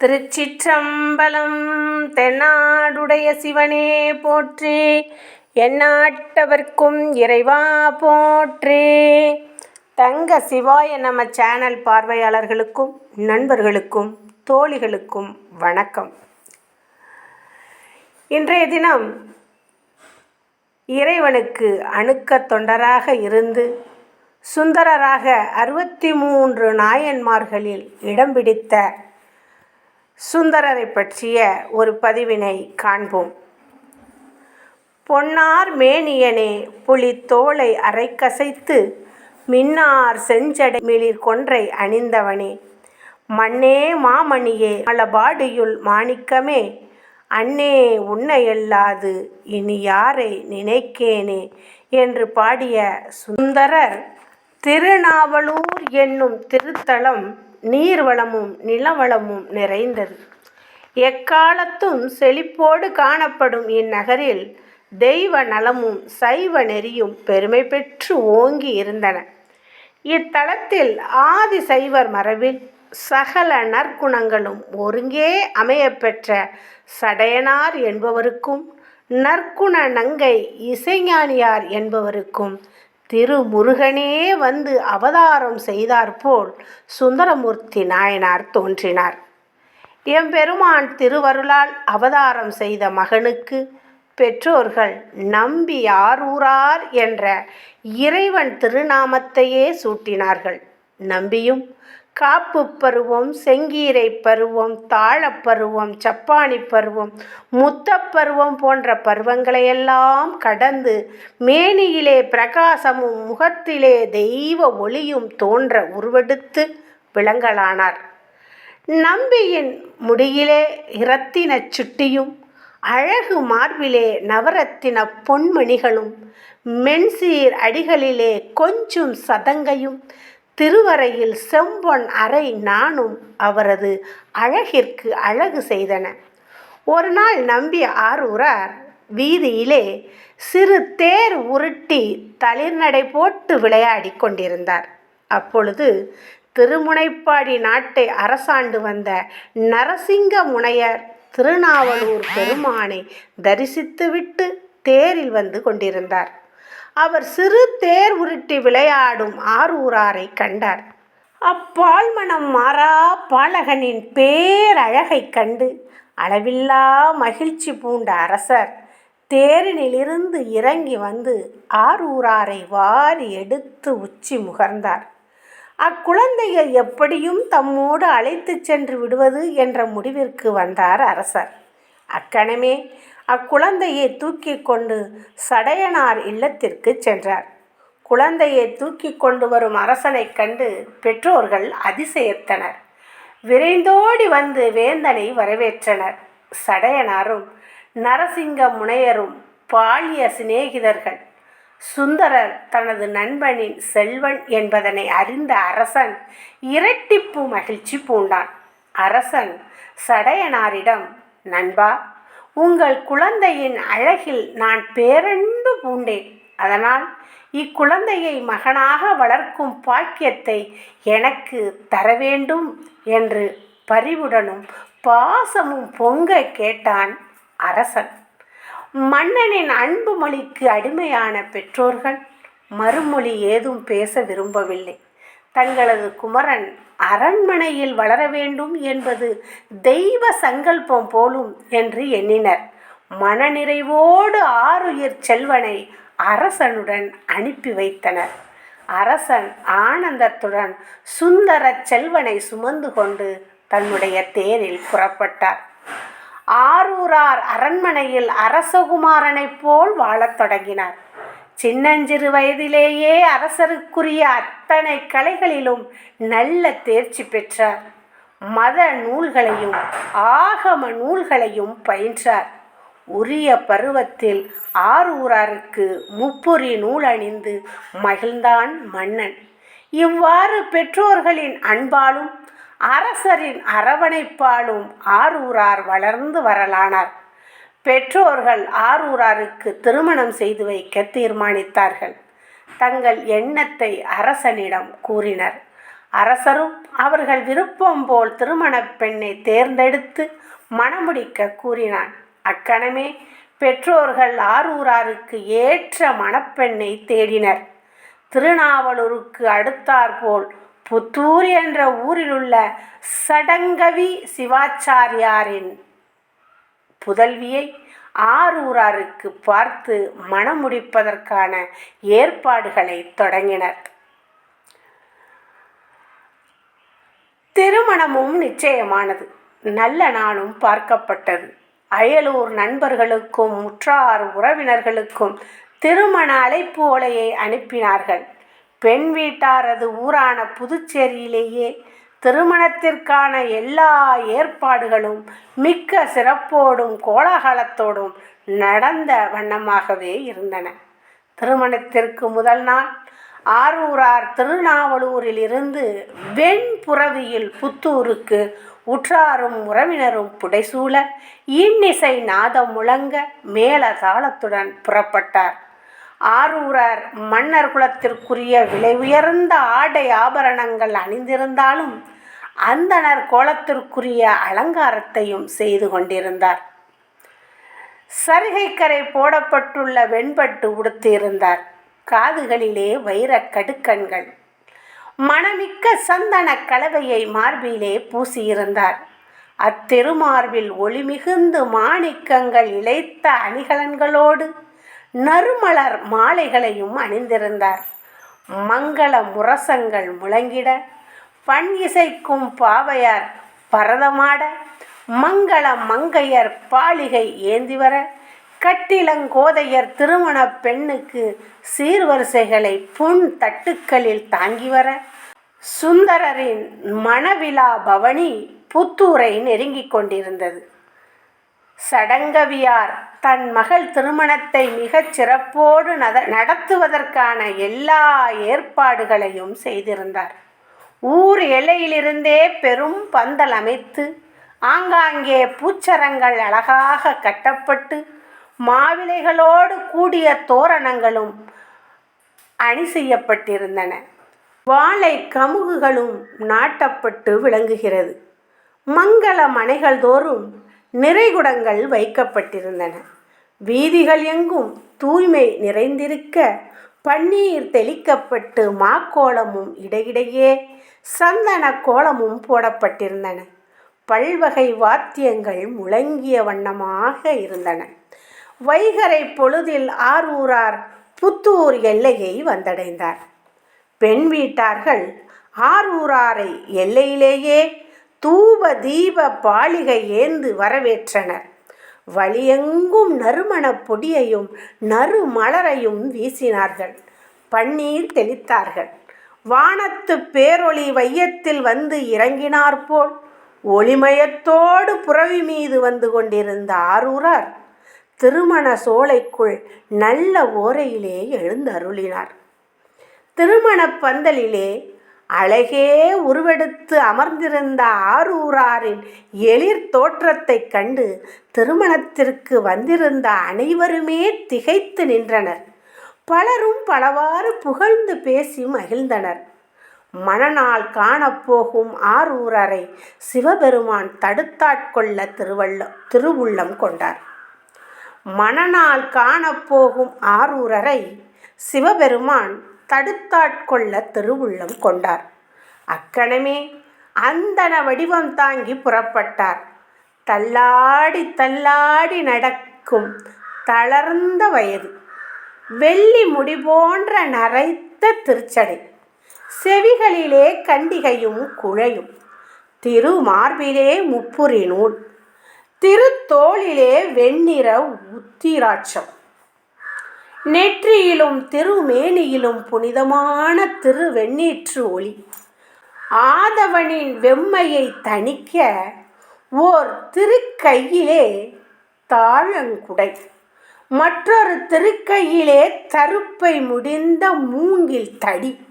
திருச்சிற்றம்பலம் தென்னாடுடைய சிவனே போற்றி எந்நாட்டவர்க்கும் இறைவா போற்றி. தங்க சிவாய நம்ம சேனல் பார்வையாளர்களுக்கும் நண்பர்களுக்கும் தோழிகளுக்கும் வணக்கம். இன்றைய தினம் இறைவனுக்கு அணுக்க தொண்டராக இருந்து சுந்தரராக அறுபத்தி மூன்று நாயன்மார்களில் இடம் பிடித்த சுந்தரரை பற்றிய ஒரு பதிவினை காண்போம். பொன்னார் மேனியனே புலி தோலை அரைக்கசைத்து மின்னார் செஞ்சடை மிளிர் கொன்றை அணிந்தவனே. மண்ணே மாமணியே மலபாடியுள் மாணிக்கமே அண்ணே உன்னையல்லாது இனி யாரை நினைக்கேனே? என்று பாடிய சுந்தரர் திருநாவலூர் என்னும் திருத்தலம் நீர்வளமும் நிலவளமும் நிறைந்தது. எக்காலத்தும் செழிப்போடு காணப்படும் இந்நகரில் தெய்வ நலமும் சைவ நெறியும் பெருமை பெற்று ஓங்கி இருந்தன. இத்தலத்தில் ஆதி சைவர் மரபில் சகல நற்குணங்களும் ஒருங்கே அமையப்பெற்ற சடையனார் என்பவருக்கும் நற்குண நங்கை இசைஞானியார் என்பவருக்கும் திருமுருகனே வந்து அவதாரம் செய்தாற்போல் சுந்தரமூர்த்தி நாயனார் தோன்றினார். எம்பெருமான் திருவருளால் அவதாரம் செய்த மகனுக்கு பெற்றோர்கள் நம்பி ஆரூரார் என்ற இறைவன் திருநாமத்தையே சூட்டினார்கள். நம்பியும் காப்பு பருவம் செங்கீரை பருவம் தாழப்பருவம் சப்பானி பருவம் முத்தப்பருவம் போன்ற பருவங்களையெல்லாம் கடந்து மேனியிலே பிரகாசமும் முகத்திலே தெய்வ ஒளியும் தோன்ற உருவெடுத்து விளங்கலானார். நம்பியின் முடியிலே இரத்தினச் சுட்டியும் அழகு மார்பிலே நவரத்தின பொன்மணிகளும் மென்சீர் அடிகளிலே கொஞ்சும் சதங்கையும் திருவரையில் செம்பொன் அறை நானும் அவரது அழகிற்கு அழகு செய்தன. ஒரு நாள் நம்பி ஆரூரார் வீதியிலே சிறு தேர் உருட்டி தளிர்நடை போட்டு விளையாடி கொண்டிருந்தார். அப்பொழுது திருமுனைப்பாடி நாட்டை அரசாண்டு வந்த நரசிங்க முனையர் திருநாவலூர் பெருமானை தரிசித்துவிட்டு தேரில் வந்து கொண்டிருந்தார். அவர் சிறு தேர் உருட்டி விளையாடும் ஆரூராரை கண்டார். அப்பால்மணம் மாறா பாலகனின் பேரழகைக் கண்டு அளவில்லா மகிழ்ச்சி பூண்ட அரசர் தேரினிலிருந்து இறங்கி வந்து ஆரூராரை வாரி எடுத்து உச்சி முகர்ந்தார். அக்குழந்தையை எப்படியும் தம்மோடு அழைத்துச் சென்று விடுவது என்ற முடிவிற்கு வந்தார் அரசர். அக்கணமே அக்குழந்தையை தூக்கி கொண்டு சடையனார் இல்லத்திற்கு சென்றார். குழந்தையை தூக்கி கொண்டு வரும் அரசனைக் கண்டு பெற்றோர்கள் அதிசயத்தனர். விரைந்தோடி வந்து வேந்தனை வரவேற்றனர். சடையனாரும் நரசிங்க முனையரும் பாலிய சிநேகிதர்கள் சுந்தரர் தனது நண்பனின் செல்வன் என்பதனை அறிந்த அரசன் இரட்டிப்பு மகிழ்ச்சி பூண்டான். அரசன் சடையனாரிடம் நண்பா உங்கள் குழந்தையின் அழகில் நான் பேரன்பு பூண்டேன். அதனால் இக்குழந்தையை மகனாக வளர்க்கும் பாக்கியத்தை எனக்கு தர வேண்டும் என்று பரிவுடனும் பாசமும் பொங்க கேட்டான் அரசன். மன்னனின் அன்பு மொழிக்கு அடிமையான பெற்றோர்கள் மறுமொழி ஏதும் பேச விரும்பவில்லை. தங்களது குமரன் அரண்மனையில் வளர வேண்டும் என்பது தெய்வ சங்கல்பம் போலும் என்று எண்ணினர். மனநிறைவோடு ஆறுயிர் செல்வனை அரசனுடன் அனுப்பி வைத்தனர். அரசன் ஆனந்தத்துடன் சுந்தர செல்வனை சுமந்து கொண்டு தன்னுடைய தேரில் புறப்பட்டார். ஆரூரார் அரண்மனையில் அரசகுமாரனைப் போல் வாழத் தொடங்கினார். சின்னஞ்சிறு வயதிலேயே அரசருக்குரிய அத்தனை கலைகளிலும் நல்ல தேர்ச்சி பெற்றார். மத நூல்களையும் ஆகம நூல்களையும் பயின்றார். உரிய பருவத்தில் ஆரூராருக்கு முப்புரி நூல் அணிந்து மகிழ்ந்தான் மன்னன். இவ்வாறு பெற்றோர்களின் அன்பாலும் அரசரின் அரவணைப்பாலும் ஆரூரார் வளர்ந்து வரலானார். பெற்றோர்கள் ஆரூராருக்கு திருமணம் செய்து வைக்க தீர்மானித்தார்கள். தங்கள் எண்ணத்தை அரசனிடம் கூறினர். அரசரும் அவர்கள் விருப்பம் போல் திருமணப் பெண்ணை தேர்ந்தெடுத்து மணமுடிக்க கூறினான். அக்கணமே பெற்றோர்கள் ஆரூராருக்கு ஏற்ற மணப்பெண்ணை தேடினர். திருநாவலூருக்கு அடுத்தாற்போல் புத்தூர் என்ற ஊரிலுள்ள சடங்கவி சிவாச்சாரியாரின் புதல்வியை ஆரூராருக்கு பார்த்து மணமுடிப்பதற்கான ஏற்பாடுகளை தொடங்கினர். திருமணமும் நிச்சயமானது. நல்ல நாளும் பார்க்கப்பட்டது. அயலூர் நண்பர்களுக்கும் முற்றார் உறவினர்களுக்கும் திருமண அழைப்பு ஓலையை அனுப்பினார்கள். பெண் வீட்டாரது ஊரான புதுச்சேரியிலேயே திருமணத்திற்கான எல்லா ஏற்பாடுகளும் மிக்க சிறப்போடும் கோலாகலத்தோடும் நடந்த வண்ணமாகவே இருந்தன. திருமணத்திற்கு முதல் நாள் ஆரூரார் திருநாவலூரிலிருந்து வெண்புறவியில் புத்தூருக்கு உற்றாரும் உறவினரும் புடைசூழ இன்னிசை நாதம் முழங்க மேல தாளத்துடன் புறப்பட்டார். ஆரூரர் மன்னர் குலத்திற்குரிய விலை உயர்ந்த ஆடை ஆபரணங்கள் அணிந்திருந்தாலும் அந்தணர் கோலத்திற்குரிய அலங்காரத்தையும் செய்து கொண்டிருந்தார். சரிகைக்கரை போடப்பட்டுள்ள வெண்பட்டு உடுத்தியிருந்தார். காதுகளிலே வைரக் கடுக்கண்கள். மணமிக்க சந்தன கலவையை மார்பிலே பூசியிருந்தார். அத்திருமார்பில் ஒளிமிகுந்து மாணிக்கங்கள் இழைத்த அணிகலன்களோடு நறுமலர் மாலைகளையும் அணிந்திருந்தார். மங்கள முரசங்கள் முழங்கிட பண் இசைக்கும் பாவையார் பரதமாட மங்கள மங்கையர் பாலிகை ஏந்தி வர கட்டிலங்கோதையர் திருமண பெண்ணுக்கு சீர்வரிசைகளை புன் தட்டுக்களில் தாங்கி வர சுந்தரரின் மணவிழா பவனி புத்தூரை நெருங்கிக் கொண்டிருந்தது. சடங்கவியார் தன் மகள் திருமணத்தை மிகச் சிறப்போடு நத நடத்துவதற்கான எல்லா ஏற்பாடுகளையும் செய்திருந்தார். ஊர் எல்லையிலிருந்தே பெரும் பந்தல் அமைத்து ஆங்காங்கே பூச்சரங்கள் அழகாக கட்டப்பட்டு மாவிலைகளோடு கூடிய தோரணங்களும் அணி செய்யப்பட்டிருந்தன. வாழை கமுகுகளும் நாட்டப்பட்டு விளங்குகிறது. மங்கள மனைகள் தோறும் நிறைகுடங்கள் வைக்கப்பட்டிருந்தன. வீதிகள் எங்கும் தூய்மை நிறைந்திருக்க பன்னீர் தெளிக்கப்பட்டு மாக்கோலமும் இடையிடையே சந்தன கோலமும் போடப்பட்டிருந்தன. பல்வகை வாத்தியங்கள் முழங்கிய வண்ணமாக இருந்தன. வைகரை பொழுதில் ஆரூரார் புத்தூர் எல்லையை வந்தடைந்தார். பெண் வீட்டார்கள் ஆரூராரை எல்லையிலேயே தூப தீப பாலிகை ஏந்து வரவேற்றனர். வழியெங்கும் நறுமணப் பொடியையும் நறுமலரையும் வீசினார்கள். பன்னீர் தெளித்தார்கள். வானத்து பேரொளி வையத்தில் வந்து இறங்கினாற்போல் ஒளிமயத்தோடு புறவி மீது வந்து கொண்டிருந்த ஆரூரார் திருமண சோலைக்குள் நல்ல ஓரையிலே எழுந்தருளினார். திருமணப் பந்தலிலே அழகே உருவெடுத்து அமர்ந்திருந்த ஆரூராரின் எளிர் தோற்றத்தைக் கண்டு திருமணத்திற்கு வந்திருந்த அனைவருமே திகைத்து நின்றனர். பலரும் பலவாறு புகழ்ந்து பேசி மகிழ்ந்தனர். மணநாள் காணப்போகும் ஆரூரரை சிவபெருமான் தடுத்தாட்கொள்ள திருவள்ள திருவுள்ளம் கொண்டார். மணநாள் காணப்போகும் ஆரூரரை சிவபெருமான் தடுத்தாட்கொள்ள திருவுள்ளம் கொண்டார். அக்கணமே அந்தன வடிவம் தாங்கி புறப்பட்டார். தள்ளாடி தள்ளாடி நடக்கும் தளர்ந்த வயது. வெள்ளி முடி போன்ற நரைத்த திருச்சடை. செவிகளிலே கண்டிகையும் குழையும். திருமார்பிலே முப்புரி நூல் திருத்தோளிலே வெண்ணிற உத்திராட்சம். நெற்றியிலும் திருமேனியிலும் புனிதமான திருவெண்ணீற்று ஒளி. ஆதவனின் வெம்மையை தணிக்க ஓர் திருக்கையிலே தாழங்குடை. மற்றொரு திருக்கையிலே தருப்பை முடிந்த மூங்கில் தடி.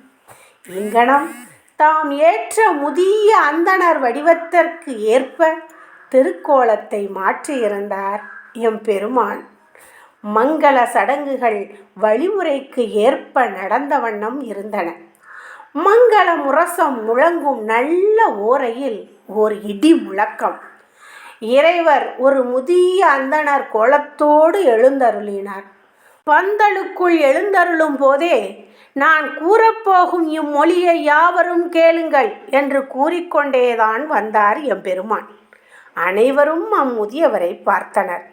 இங்கனம் தாம் ஏற்ற முதிய அந்தணர் வடிவத்திற்கு ஏற்ப திருக்கோலத்தை மாற்றியிருந்தார் எம்பெருமான். மங்கள சடங்குகள் வழிமுறைக்கு ஏற்ப நடந்த வண்ணம் இருந்தன. மங்கள முரசம் முழங்கும் நல்ல ஓரையில் ஓர் இடி முழக்கம். இறைவர் ஒரு முதிய அந்தணர் கோலத்தோடு எழுந்தருளினார். பந்தலுக்குள் எழுந்தருளும் போதே நான் கூறப்போகும் இம்மொழியை யாவரும் கேளுங்கள் என்று கூறிக்கொண்டேதான் வந்தார் எம்பெருமான். அனைவரும் அம்முதியவரை பார்த்தனர்.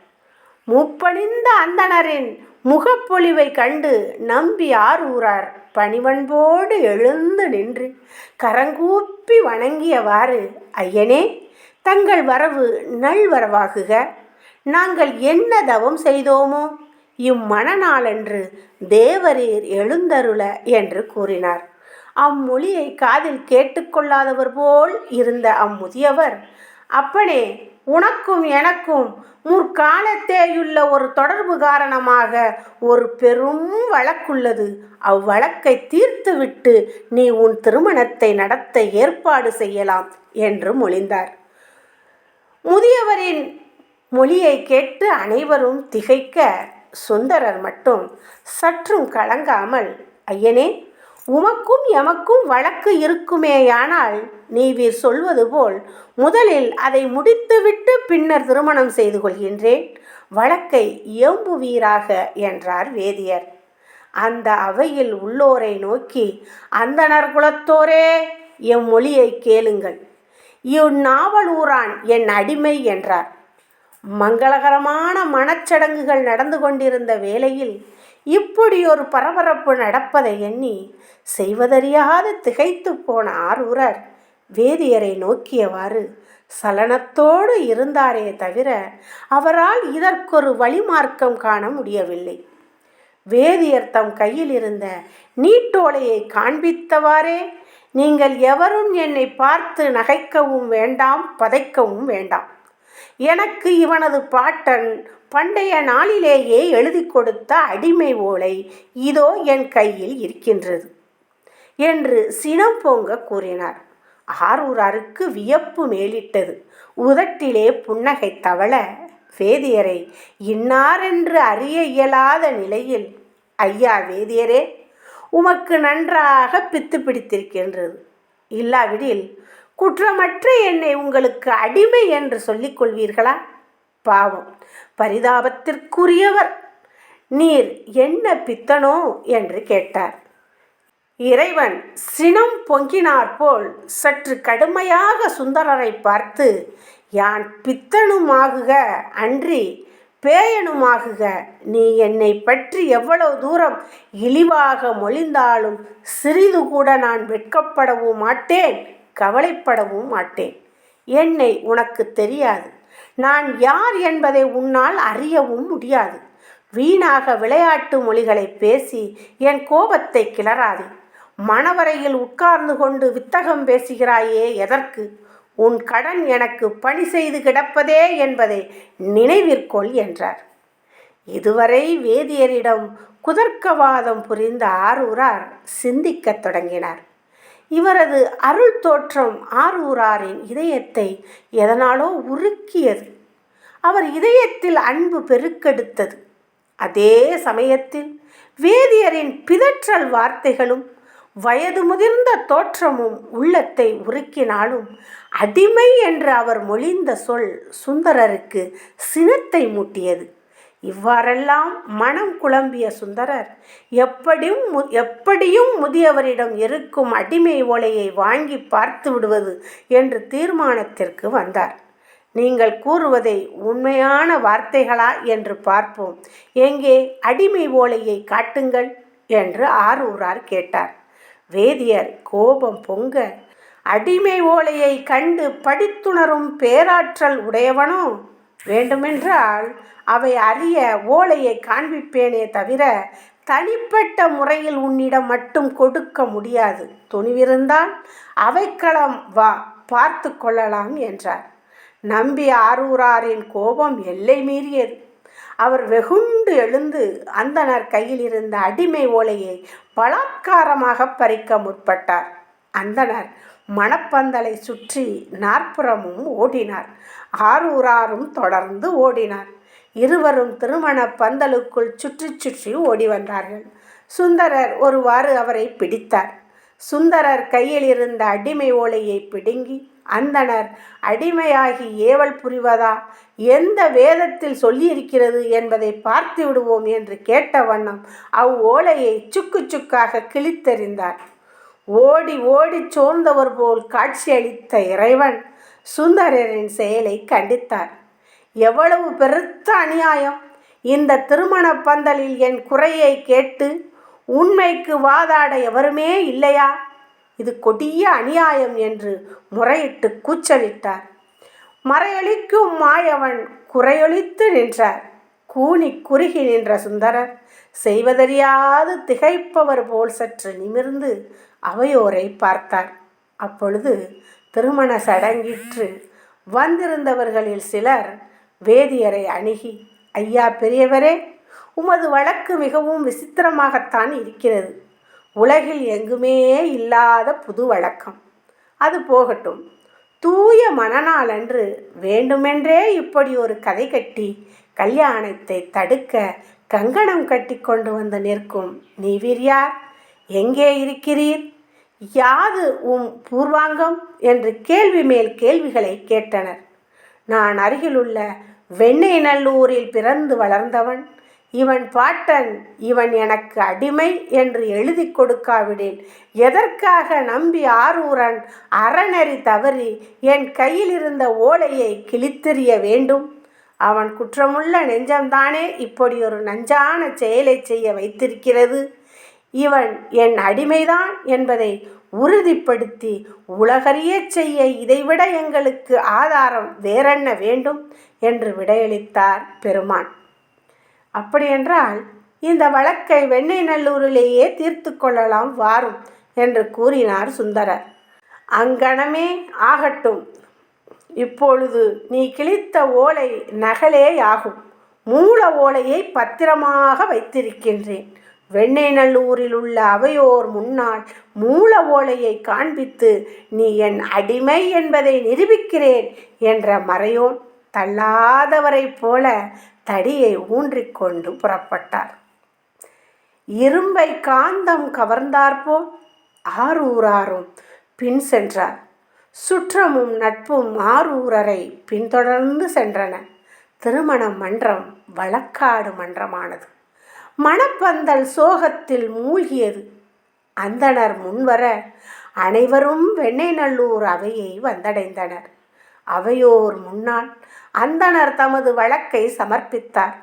முப்பணிந்த அந்தணரின் முகப்பொழிவை கண்டு நம்பி ஆரூரார் பணிவன்போடு எழுந்து நின்று கரங்கூப்பி வணங்கியவாறு ஐயனே தங்கள் வரவு நல்வரவாகுக. நாங்கள் என்ன தவம் செய்தோமோ இம்மணநாளன்று தேவரீர் எழுந்தருள என்று கூறினார். அம்மொழியை காதில் கேட்டுக்கொள்ளாதவர் போல் இருந்த அம்முதியவர் அப்பனே உனக்கும் எனக்கும் முற்காலத்தேயுள்ள ஒரு தொடர்பு காரணமாக ஒரு பெரும் வழக்குள்ளது. அவ்வழக்கை தீர்த்துவிட்டு நீ உன் திருமணத்தை நடத்த ஏற்பாடு செய்யலாம் என்று மொழிந்தார். முதியவரின் மொழியை கேட்டு அனைவரும் திகைக்க சுந்தரர் மட்டும் சற்றும் கலங்காமல் ஐயனே உமக்கும் எமக்கும் வழக்கு இருக்குமேயானால் நீவீர் சொல்வது போல் முதலில் அதை முடித்துவிட்டு பின்னர் திருமணம் செய்து கொள்கின்றேன். வழக்கை இயம்புவீராக என்றார் வேதியர். அந்த அவையில் உள்ளோரை நோக்கி அந்தணர் குலத்தோரே எம் மொழியை கேளுங்கள். இந்நாவலூரான் என் அடிமை என்றார். மங்களகரமான மனச்சடங்குகள் நடந்து கொண்டிருந்த வேளையில் இப்படி ஒரு பரபரப்பு நடப்பதை எண்ணி செய்வதறியாது திகைத்து போன ஆரூரர். வேதியரை நோக்கியவாறு சலனத்தோடு இருந்தாரே தவிர அவரால் இதற்கொரு வழிமார்க்கம் காண முடியவில்லை. வேதியர் தம் கையில் இருந்த நீட்டோலையை காண்பித்தவாறே நீங்கள் எவரும் என்னை பார்த்து நகைக்கவும் வேண்டாம் பதைக்கவும் வேண்டாம். எனக்கு இவனது பாட்டன் பண்டைய நாளிலேயே எழுதி கொடுத்த அடிமை ஓலை இதோ என் கையில் இருக்கின்றது என்று சினம் பொங்க கூறினார். ஆரூராருக்கு வியப்பு மேலிட்டது. உதட்டிலே புன்னகை தவள வேதியரை இன்னாரென்று அறிய இயலாத நிலையில் ஐயா வேதியரே உமக்கு நன்றாக பித்து பிடித்திருக்கின்றது. இல்லாவிடில் குற்றமற்ற என்னை உங்களுக்கு அடிமை என்று சொல்லிக் கொள்வீர்களா? பாவம். பரிதாபத்திற்குரியவர். நீர் என்ன பித்தனோ என்று கேட்டார். இறைவன் சினம் பொங்கினாற்போல் சற்று கடுமையாக சுந்தரரை பார்த்து யான் பித்தனுமாகுக அன்றி பேயனுமாகுக. நீ என்னை பற்றி எவ்வளவு தூரம் இழிவாக மொழிந்தாலும் சிறிது கூட நான் வெட்கப்படவும் மாட்டேன் கவலைப்படவும் மாட்டேன். என்னை உனக்கு தெரியாது. நான் யார் என்பதை உன்னால் அறியவும் முடியாது. வீணாக விளையாட்டு மொழிகளை பேசி என் கோபத்தை கிளறாதே. மணவரையில் உட்கார்ந்து கொண்டு வித்தகம் பேசுகிறாயே எதற்கு? உன் கடன் எனக்கு பணி செய்து கிடப்பதே என்பதை நினைவிற்கொள் என்றார். இதுவரை வேதியரிடம் குதர்க்கவாதம் புரிந்த ஆரூரார் சிந்திக்கத் தொடங்கினார். இவரது அருள் தோற்றம் ஆரூராரின் இதயத்தை எதனாலோ உருக்கியது. அவர் இதயத்தில் அன்பு பெருக்கெடுத்தது. அதே சமயத்தில் வேதியரின் பிதற்றல் வார்த்தைகளும் வயது முதிர்ந்த தோற்றமும் உள்ளத்தை உருக்கினாலும் அடிமை என்று அவர் மொழிந்த சொல் சுந்தரருக்கு சினத்தை மூட்டியது. இவ்வாறெல்லாம் மனம் குழம்பிய சுந்தரர் எப்படியும் எப்படியும் முதியவரிடம் இருக்கும் அடிமை ஓலையை வாங்கி பார்த்து விடுவது என்று தீர்மானத்திற்கு வந்தார். நீங்கள் கூறுவதை உண்மையான வார்த்தைகளா என்று பார்ப்போம். எங்கே அடிமை ஓலையை காட்டுங்கள் என்று ஆரூரார் கேட்டார். வேதியர் கோபம் பொங்க அடிமை ஓலையை கண்டு படித்துணரும் பேராற்றல் உடையவனோ? வேண்டுமென்றால் அவை அறிய ஓலையை காண்பிப்பேனே தவிர தனிப்பட்ட முறையில் உன்னிடம் மட்டும் கொடுக்க முடியாது. துணிவிருந்தால் அவைக்களம் வா பார்த்து கொள்ளலாம் என்றார். நம்பி ஆரூராரின் கோபம் எல்லை மீறியது. அவர் வெகுண்டு எழுந்து அந்தனர் கையில் இருந்த அடிமை ஓலையை பலாத்காரமாக பறிக்க முற்பட்டார். அந்தனர் மணப்பந்தலை சுற்றி நாற்புறமும் ஓடினார். ஆரூராரும் தொடர்ந்து ஓடினார். இருவரும் திருமண பந்தலுக்குள் சுற்றி சுற்றி ஓடி வந்தார்கள். சுந்தரர் ஒருவாறு அவரை பிடித்தார். சுந்தரர் கையில் இருந்த அடிமை ஓலையை பிடுங்கி அந்தணர் அடிமையாகி ஏவல் புரிவதா? எந்த வேதத்தில் சொல்லியிருக்கிறது என்பதை பார்த்து விடுவோம் என்று கேட்ட வண்ணம் அவ்வோலையை சுக்கு சுக்காக கிழித்தெறிந்தார். ஓடி ஓடி சோர்ந்தவர் போல் காட்சியளித்த இறைவன் சுந்தரரின் செயலை கண்டித்தார். எவ்வளவு பெருத்த அநியாயம்! இந்த திருமண பந்தலில் என் குறையை கேட்டு உண்மைக்கு வாதாட எவருமே இல்லையா? இது கொடிய அநியாயம் என்று முறையிட்டு கூச்சலிட்டார். மறையொலிக்கும் மாயவன் குறையொலித்து நின்றார். கூனி குறுகி நின்ற சுந்தரர் செய்வதறியாது திகைப்பவர் போல் சற்று நிமிர்ந்து அவையோரை பார்த்தார். அப்பொழுது திருமண சடங்கிற்று வந்திருந்தவர்களில் சிலர் வேதியரை அணுகி ஐயா பெரியவரே உமது வழக்கு மிகவும் விசித்திரமாகத்தான் இருக்கிறது. உலகில் எங்குமே இல்லாத புது வழக்கம். அது போகட்டும். தூய மனநாளன்று வேண்டுமென்றே இப்படி ஒரு கதை கட்டி கல்யாணத்தை தடுக்க கங்கணம் கட்டி கொண்டு வந்து நிற்கும் நீ யார்? எங்கே இருக்கிறீர்? யாது உம் பூர்வாங்கம் என்று கேள்வி மேல் கேள்விகளை கேட்டனர். நான் அருகிலுள்ள வெண்ணெய் நல்லூரில் பிறந்து வளர்ந்தவன். இவன் பாட்டன் இவன் எனக்கு அடிமை என்று எழுதி கொடுக்காவிடேன். எதற்காக நம்பி ஆரூரன் அறநெறி தவறி என் கையில் இருந்த ஓலையை கிழித்தெறிய வேண்டும்? அவன் குற்றமுள்ள நெஞ்சம்தானே இப்படி ஒரு நஞ்சான செயலை செய்ய வைத்திருக்கிறது? இவன் என் அடிமைதான் என்பதை உறுதிப்படுத்தி உலகறிய செய்ய இதைவிட எங்களுக்கு ஆதாரம் வேறென்ன வேண்டும்? என்று விடையளித்தார் பெருமான். அப்படியென்றால் இந்த வழக்கை வெண்ணை நல்லூரிலேயே தீர்த்து கொள்ளலாம் வாரும் என்று கூறினார் சுந்தரர். அங்கனமே ஆகட்டும். இப்பொழுது நீ கிழித்த ஓலை நகலேயாகும் மூல ஓலையை பத்திரமாக வைத்திருக்கின்றேன். வெண்ணெய்நல்லூரில் உள்ள அவையோர் முன்னால் மூல ஓலையை காண்பித்து நீ என் அடிமை என்பதை நிரூபிக்கிறேன் என்ற மறையோன் தள்ளாதவரைப் போல தடியை ஊன்றிக்கொண்டு புறப்பட்டார். இரும்பை காந்தம் கவர்ந்தார்போல் ஆரூராரும் பின் சென்றார். சுற்றமும் நட்பும் ஆரூரரை பின்தொடர்ந்து சென்றன. திருமண மன்றம் வழக்காடு மன்றமானது. மணப்பந்தல் சோகத்தில் மூழ்கியது. அந்தனர் முன்வர அனைவரும் வெண்ணெய்நல்லூர் அவையை வந்தடைந்தனர். அவையோர் முன்னால் அந்தனர் தமது வழக்கை சமர்ப்பித்தார்.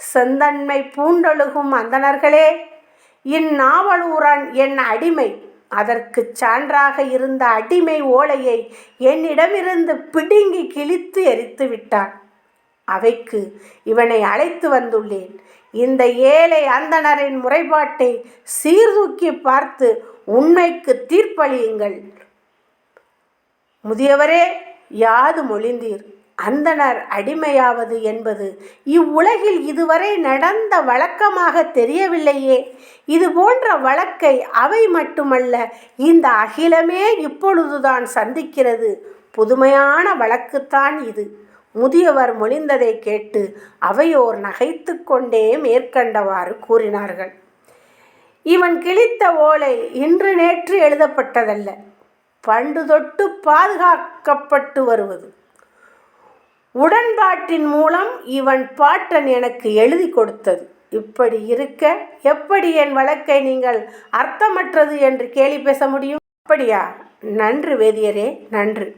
செந்தன்மை பூண்டொழுகும் அந்தணர்களே இந்நாவலூரன் என் அடிமை. அதற்கு சான்றாக இருந்த அடிமை ஓலையை என்னிடமிருந்து பிடுங்கி கிழித்து எரித்து விட்டான் அவைக்கு இவனை அழைத்து வந்துள்ளேன். இந்த ஏழை அந்தணரின் முறைப்பாட்டை சீர்தூக்கி பார்த்து உண்மைக்கு தீர்ப்பளியுங்கள். முதியவரே யாது மொழிந்தீர்? அந்தனர் அடிமையாவது என்பது இவ்வுலகில் இதுவரை நடந்த வழக்கமாக தெரியவில்லையே. இது போன்ற வழக்கை அவை மட்டுமல்ல இந்த அகிலமே இப்பொழுதுதான் சந்திக்கிறது. புதுமையான வழக்குத்தான் இது. முதியவர் மொழிந்ததை கேட்டு அவையோர் நகைத்து கொண்டே மேற்கண்டவாறு கூறினார்கள். இவன் கிழித்த ஓலை இன்று நேற்று எழுதப்பட்டதல்ல. பண்டு தொட்டு பாதுகாக்கப்பட்டு வருவது. உடன்பாட்டின் மூலம் இவன் பாட்டன் எனக்கு எழுதி கொடுத்தது. இப்படி இருக்க எப்படி என் வழக்கை நீங்கள் அர்த்தமற்றது என்று கேலி பேச முடியும்? அப்படியா? நன்று வேதியரே நன்று.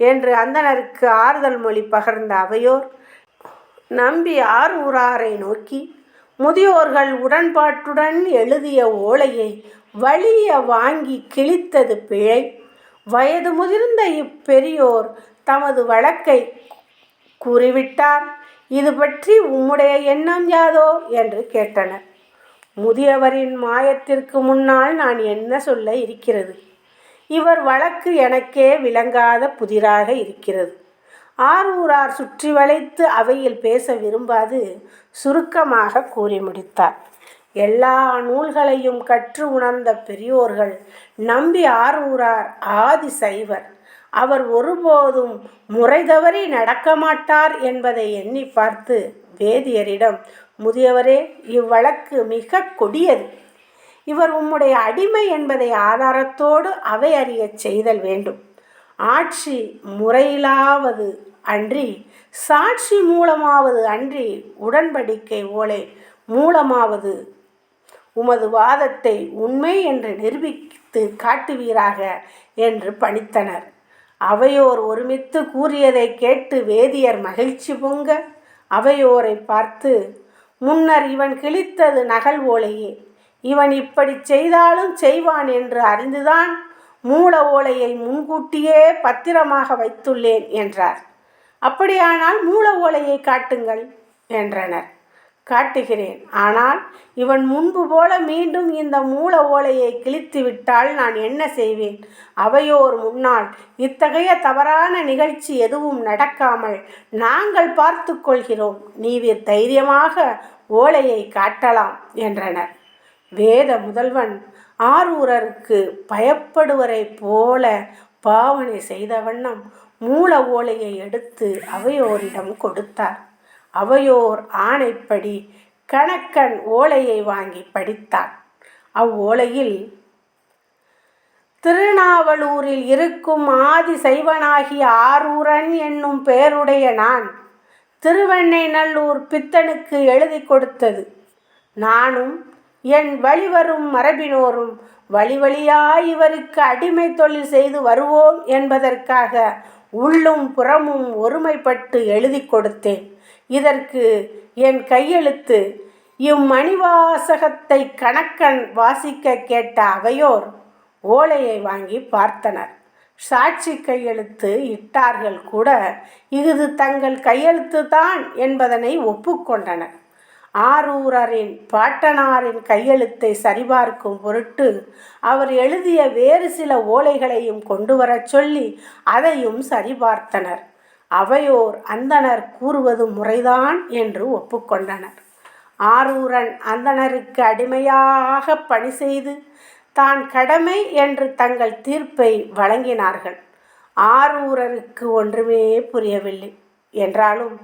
என்று அந்தனருக்கு ஆறுதல் மொழி பகர்ந்த அவையோர் நம்பி ஆர் ஊராரை நோக்கி முதியோர்கள் உடன்பாட்டுடன் எழுதிய ஓலையை வழிய வாங்கி கிழித்தது பிழை. வயது முதிர்ந்த இப்பெரியோர் தமது வழக்கை கூறிவிட்டார். இது பற்றி உம்முடைய எண்ணம் யாதோ? என்று கேட்டனர். முதியவரின் மாயத்திற்கு முன்னால் நான் என்ன சொல்ல இருக்கிறது? இவர் வழக்கு எனக்கே விளங்காத புதிராக இருக்கிறது. ஆரூரார் சுற்றி வளைத்து அவையில் பேச விரும்பாது சுருக்கமாக கூறி முடித்தார். எல்லா நூல்களையும் கற்று உணர்ந்த பெரியோர்கள் நம்பி ஆரூரார் ஆதி சைவர். அவர் ஒருபோதும் முறை தவறி நடக்க மாட்டார் என்பதை எண்ணி பார்த்து வேதியரிடம் முதியவரே இவ்வழக்கு மிக கொடியது. இவர் உம்முடைய அடிமை என்பதை ஆதாரத்தோடு அவை அறியச் செய்தல் வேண்டும். ஆட்சி முறையிலாவது அன்றி சாட்சி மூலமாவது அன்றி உடன்படிக்கை ஓலை மூலமாவது உமது வாதத்தை உண்மை என்று நிரூபித்து காட்டுவீராக என்று பணித்தனர். அவையோர் ஒருமித்து கூறியதை கேட்டு வேதியர் மகிழ்ச்சி பொங்க. அவையோரை பார்த்து முன்னர் இவன் கிழித்தது நகல் ஓலையே இவன் இப்படி செய்தாலும் செய்வான் என்று அறிந்துதான் மூல ஓலையை முன்கூட்டியே பத்திரமாக வைத்துள்ளேன் என்றார். அப்படியானால் மூல ஓலையை காட்டுங்கள் என்றனர். காட்டுகிறேன். ஆனால் இவன் முன்பு போல மீண்டும் இந்த மூல ஓலையை கிழித்து விட்டால் நான் என்ன செய்வேன்? அவையோர் முன்னால் இத்தகைய தவறான நிகழ்ச்சி எதுவும் நடக்காமல் நாங்கள் பார்த்து கொள்கிறோம். நீவிர் தைரியமாக ஓலையை காட்டலாம் என்றனர். வேத முதல்வன் ஆரூரருக்கு பயப்படுவரை போல பாவனை செய்த வண்ணம் மூல ஓலையை எடுத்து அவையோரிடம் கொடுத்தார். அவையோர் ஆணைப்படி கணக்கன் ஓலையை வாங்கி படித்தான். அவ்வோலையில் திருநாவலூரில் இருக்கும் ஆதி சைவனாகிய ஆரூரன் என்னும் பெயருடைய நான் திருவெண்ணை நல்லூர் பித்தனுக்கு எழுதி கொடுத்தது. நானும் என் வழிவரும் மரபினோரும் வழி வழியாய் இவருக்கு அடிமை தொழில் செய்து வருவோம் என்பதற்காக உள்ளும் புறமும் ஒருமைப்பட்டு எழுதி கொடுத்தேன். இதற்கு என் கையெழுத்து இம்மணிவாசகத்தை கணக்கன் வாசிக்க கேட்ட அவையோர் ஓலையை வாங்கி பார்த்தனர் சாட்சி கையெழுத்து இட்டார்கள் கூட இது தங்கள் கையெழுத்து தான் என்பதனை ஒப்புக்கொண்டனர் ஆரூரரின் பாட்டனாரின் கையெழுத்தை சரிபார்க்கும் பொருட்டு அவர் எழுதிய வேறு சில ஓலைகளையும் கொண்டு வரச் சொல்லி அதையும் சரிபார்த்தனர். அவையோர் அந்தனர் கூறுவது முறைதான் என்று ஒப்புக்கொண்டனர். ஆரூரன் அந்தணருக்கு அடிமையாக பணி செய்து தான் கடமை என்று தங்கள் தீர்ப்பை வழங்கினார்கள். ஆரூரருக்கு ஒன்றுமே புரியவில்லை. என்றாலும்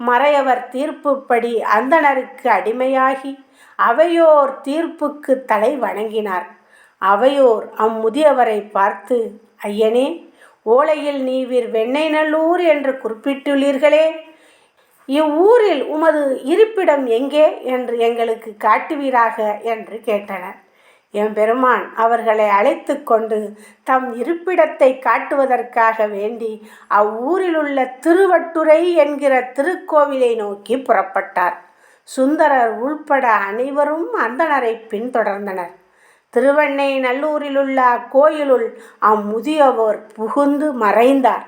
மறையவர் தீர்ப்புப்படி அந்தணருக்கு அடிமையாகி அவையோர் தீர்ப்புக்கு தலை வணங்கினார். அவையோர் அம்முதியவரை பார்த்து ஐயனே ஓலையில் நீவிர் வெண்ணெய் நல்லூர் என்று குறிப்பிட்டுள்ளீர்களே. இவ்வூரில் உமது இருப்பிடம் எங்கே? என்று எங்களுக்கு காட்டுவீராக என்று கேட்டனர். எம்பெருமான் அவர்களை அழைத்து கொண்டு தம் இருப்பிடத்தை காட்டுவதற்காக வேண்டி அவ்வூரிலுள்ள திருவட்டுரை என்கிற திருக்கோவிலை நோக்கி புறப்பட்டார். சுந்தரர் உள்பட அனைவரும் அந்தணரை பின்தொடர்ந்தனர். திருவண்ணை நல்லூரிலுள்ள அக்கோயிலுள் அம்முதியவர் புகுந்து மறைந்தார்.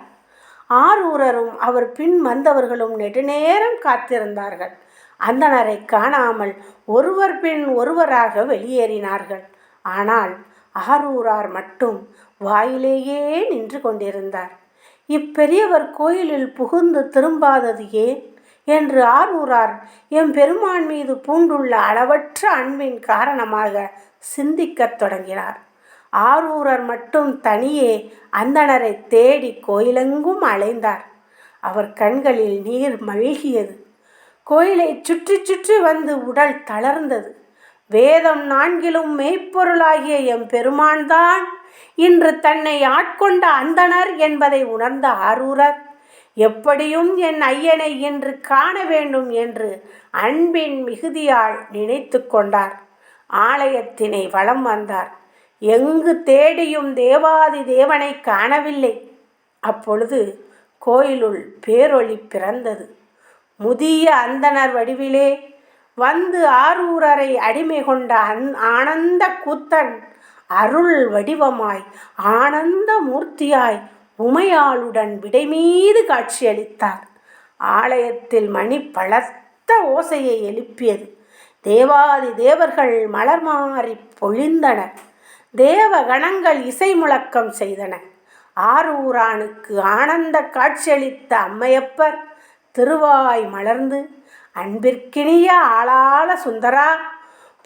ஆரூரரும் அவர் பின் வந்தவர்களும் நெடுநேரம் காத்திருந்தார்கள். அந்தணரை காணாமல் ஒருவர் பின் ஒருவராக வெளியேறினார்கள். ஆனால் ஆரூரார் மட்டும் வாயிலேயே நின்று கொண்டிருந்தார். இப்பெரியவர் கோயிலில் புகுந்து திரும்பாதது ஏன்? என்று ஆரூரார் எம் பெருமான் மீது பூண்டுள்ள அளவற்ற அன்பின் காரணமாக சிந்திக்கத் தொடங்கினார். ஆரூரர் மட்டும் தனியே அந்தணரை தேடி கோயிலெங்கும் அலைந்தார். அவர் கண்களில் நீர் மழுகியது. கோயிலை சுற்றி சுற்றி வந்து உடல் தளர்ந்தது. வேதம் நான்கிலும் மெய்ப்பொருளாகிய எம் பெருமான்தான். இன்று தன்னை ஆட்கொண்ட அந்தனர் என்பதை உணர்ந்த ஆரூரர் எப்படியும் என் ஐயனை இன்று காண வேண்டும் என்று அன்பின் மிகுதியால் நினைத்து கொண்டார். ஆலயத்தினை வலம் வந்தார். எங்கு தேடியும் தேவாதி தேவனை காணவில்லை. அப்பொழுது கோயிலுள் பேரொளி பிறந்தது. முதிய அந்தனர் வடிவிலே வந்து ஆரூரரை அடிமை கொண்ட அந் ஆனந்த கூத்தன் அருள் வடிவமாய் ஆனந்த மூர்த்தியாய் உமையாளுடன் விடைமீது காட்சியளித்தார். ஆலயத்தில் மணி பலத்த ஓசையை எழுப்பியது. தேவாதி தேவர்கள் மலர் மாறி பொழிந்தனர். தேவ கணங்கள் இசை முழக்கம் செய்தன. ஆரூரானுக்கு ஆனந்த காட்சியளித்த அம்மையப்பர் திருவாய் மலர்ந்து அன்பிற்கினிய ஆளாள சுந்தரா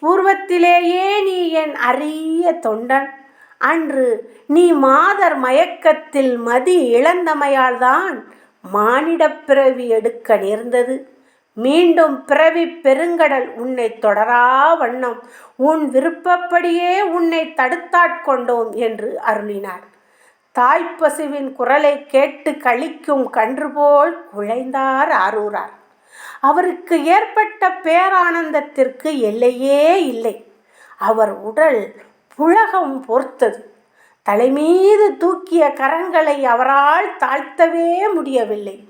பூர்வத்திலேயே நீ என் அரிய தொண்டன். அன்று நீ மாதர் மயக்கத்தில் மதி இழந்தமையால்தான் மானிடப் பிறவி எடுக்க நேர்ந்தது. மீண்டும் பிறவி பெருங்கடல் உன்னை தொடரா வண்ணம் உன் விருப்பப்படியே உன்னை தடுத்தாட்கொண்டோம் என்று அருளினார். தாய்ப்பசுவின் குரலை கேட்டு கழிக்கும் கன்று போல் குழைந்தார் ஆரூரார். அவருக்கு ஏற்பட்ட பேரானந்தத்திற்கு எல்லையே இல்லை. அவர் உடல் புழகம் பொறுத்தது. தலைமீது தூக்கிய கரங்களை அவரால் தாழ்த்தவே முடியவில்லை.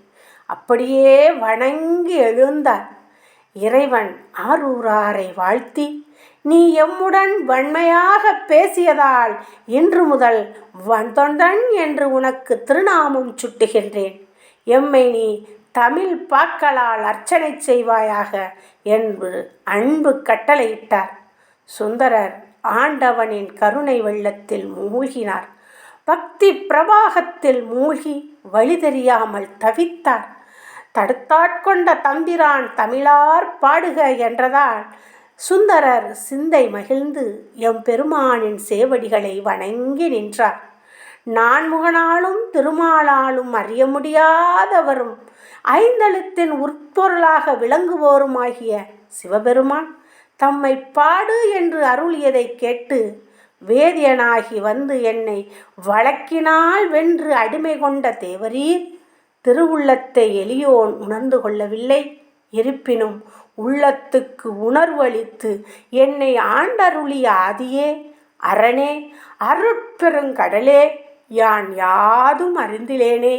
அப்படியே வணங்கி எழுந்தார். இறைவன் ஆரூராரை வாழ்த்தி நீ எம்முடன் வன்மையாக பேசியதால் இன்று முதல் வந்தொண்டன் என்று உனக்கு திருநாமம் சுட்டுகின்றேன். எம்மை நீ தமிழ் பாக்களால் அர்ச்சனை செய்வாயாக என்று அன்பு கட்டளையிட்டார். சுந்தரர் ஆண்டவனின் கருணை வெள்ளத்தில் மூழ்கினார். பக்தி பிரவாகத்தில் மூழ்கி வழி தெரியாமல் தவித்தார். தடுத்தாட்கொண்ட தம்பிரான் தமிழார் பாடுக என்றதால் சுந்தரர் சிந்தை மகிழ்ந்து எம் பெருமானின் சேவடிகளை வணங்கி நின்றார். நான்முகனாலும் திருமாலாலும் அறிய முடியாதவரும் ஐந்தெழுத்தின் உட்பொருளாக விளங்குவோருமாகிய சிவபெருமான் தம்மை பாடு என்று அருளியதை கேட்டு வேதியனாகி வந்து என்னை வழக்கினால் வென்று அடிமை கொண்ட தேவரீர் திருவுள்ளத்தை எளியோன் உணர்ந்து கொள்ளவில்லை. இருப்பினும் உள்ளத்துக்கு உணர்வளித்து என்னை ஆண்டருளிய ஆதியே அரணே அருட்பெருங்கடலே யான் யாதும் அறிந்திலேனே.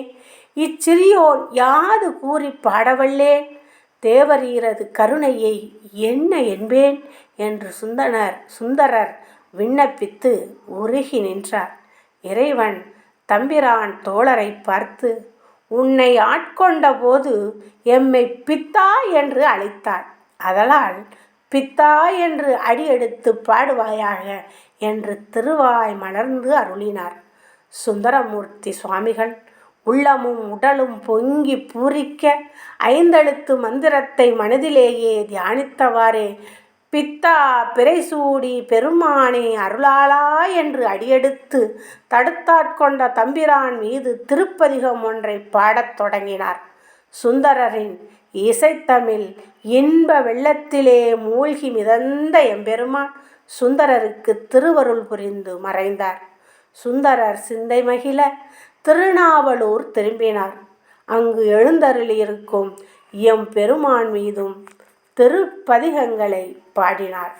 இச்சிறியோர் யாது கூறி பாடவல்லேன் தேவரீரது கருணையை என்ன என்பேன்? என்று சுந்தனர் சுந்தரர் விண்ணப்பித்து உருகி நின்றார். இறைவன் தம்பிரான் தோழரை பார்த்து உன்னை ஆட்கொண்ட போது எம்மை பித்தா என்று அழைத்தார். அதனால் பித்தா என்று அடியெடுத்து பாடுவாயாக என்று திருவாய் மலர்ந்து அருளினார். சுந்தரமூர்த்தி சுவாமிகள் உள்ளமும் உடலும் பொங்கி பூரிக்க ஐந்தெழுத்து மந்திரத்தை மனதிலேயே தியானித்தவாறே பித்தா பிறைசூடி பெருமானே அருளாளா என்று அடியெடுத்து தடுத்தாட்கொண்ட தம்பிரான் மீது திருப்பதிகம் ஒன்றை பாடத் தொடங்கினார். சுந்தரரின் இசைத்தமிழ் இன்ப வெள்ளத்திலே மூழ்கி மிதந்த எம்பெருமான் சுந்தரருக்கு திருவருள் புரிந்து மறைந்தார். சுந்தரர் சிந்தை மகிழ திருநாவலூர் திரும்பினார். அங்கு எழுந்தருளியிருக்கும் எம் பெருமான் மீதும் திருப்பதிகங்களை பாடினார்.